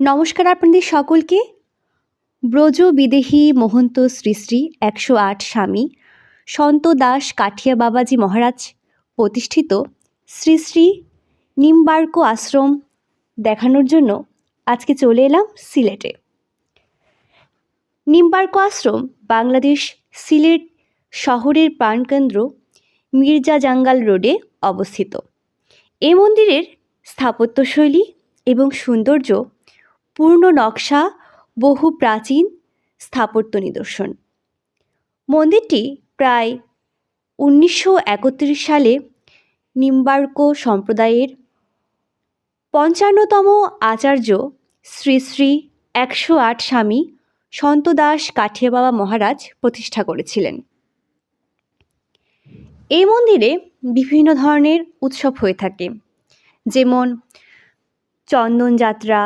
নমস্কার আপনাদের সকলকে। ব্রজ বিদেহী মহন্ত শ্রী শ্রী একশো আট স্বামী সন্ত দাস কাঠিয়া বাবাজি মহারাজ প্রতিষ্ঠিত শ্রী শ্রী নিম্বার্ক আশ্রম দেখানোর জন্য আজকে চলে এলাম সিলেটে। নিম্বার্ক আশ্রম বাংলাদেশ সিলেট শহরের প্রাণকেন্দ্র মির্জা জাঙ্গাল রোডে অবস্থিত। এই মন্দিরের স্থাপত্যশৈলী এবং সৌন্দর্য পূর্ণ নকশা, বহু প্রাচীন স্থাপত্য নিদর্শন। মন্দিরটি প্রায় উনিশশো একত্রিশ সালে নিম্বার্ক সম্প্রদায়ের পঞ্চান্নতম আচার্য শ্রী শ্রী একশো আট স্বামী সন্ত দাস কাঠিয়া বাবা মহারাজ প্রতিষ্ঠা করেছিলেন। এই মন্দিরে বিভিন্ন ধরনের উৎসব হয়ে থাকে। যেমন চন্দন যাত্রা